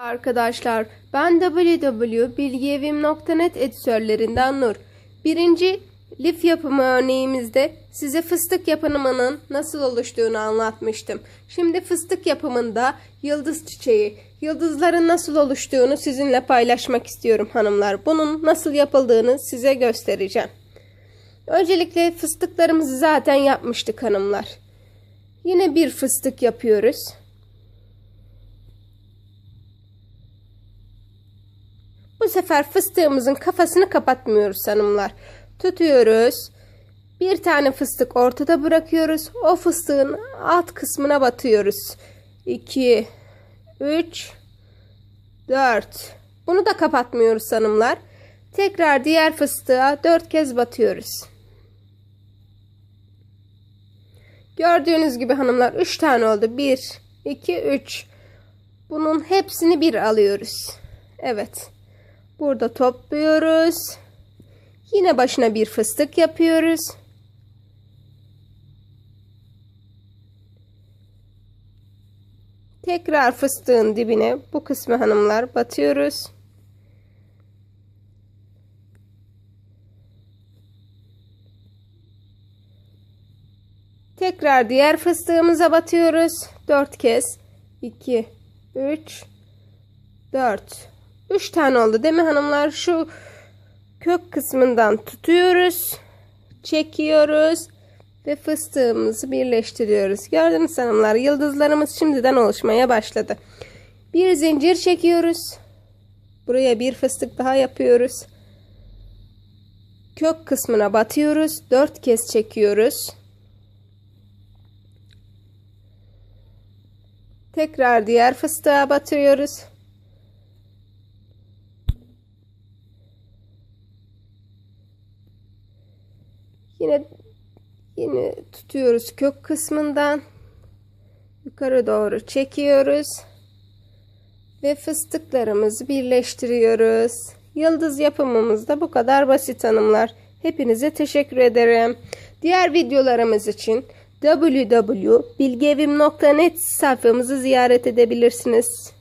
Arkadaşlar ben www.bilgievim.net editörlerinden Nur. Birinci lif yapımı örneğimizde size fıstık yapımının nasıl oluştuğunu anlatmıştım. Şimdi fıstık yapımında yıldız çiçeği, yıldızların nasıl oluştuğunu sizinle paylaşmak istiyorum hanımlar. Bunun nasıl yapıldığını size göstereceğim. Öncelikle fıstıklarımızı zaten yapmıştık hanımlar. Yine bir fıstık yapıyoruz. Sefer fıstığımızın kafasını kapatmıyoruz hanımlar. Tutuyoruz. Bir tane fıstık ortada bırakıyoruz. O fıstığın alt kısmına batıyoruz. 2 3 4 Bunu da kapatmıyoruz hanımlar. Tekrar diğer fıstığa 4 kez batıyoruz. Gördüğünüz gibi hanımlar 3 tane oldu. 1 2 3 Bunun hepsini bir alıyoruz. Evet. Burada topluyoruz. Yine başına bir fıstık yapıyoruz. Tekrar fıstığın dibine bu kısmı hanımlar batıyoruz. Tekrar diğer fıstığımıza batıyoruz. 4 kez. 2 3 4 3 tane oldu değil mi hanımlar? Şu kök kısmından tutuyoruz. Çekiyoruz. Ve fıstığımızı birleştiriyoruz. Gördünüz hanımlar yıldızlarımız şimdiden oluşmaya başladı. Bir zincir çekiyoruz. Buraya bir fıstık daha yapıyoruz. Kök kısmına batıyoruz. 4 kez çekiyoruz. Tekrar diğer fıstığa batıyoruz. Yine yine tutuyoruz kök kısmından yukarı doğru çekiyoruz ve fıstıklarımızı birleştiriyoruz. Yıldız yapımımız da bu kadar basit hanımlar. Hepinize teşekkür ederim. Diğer videolarımız için www.bilgevim.net sayfamızı ziyaret edebilirsiniz.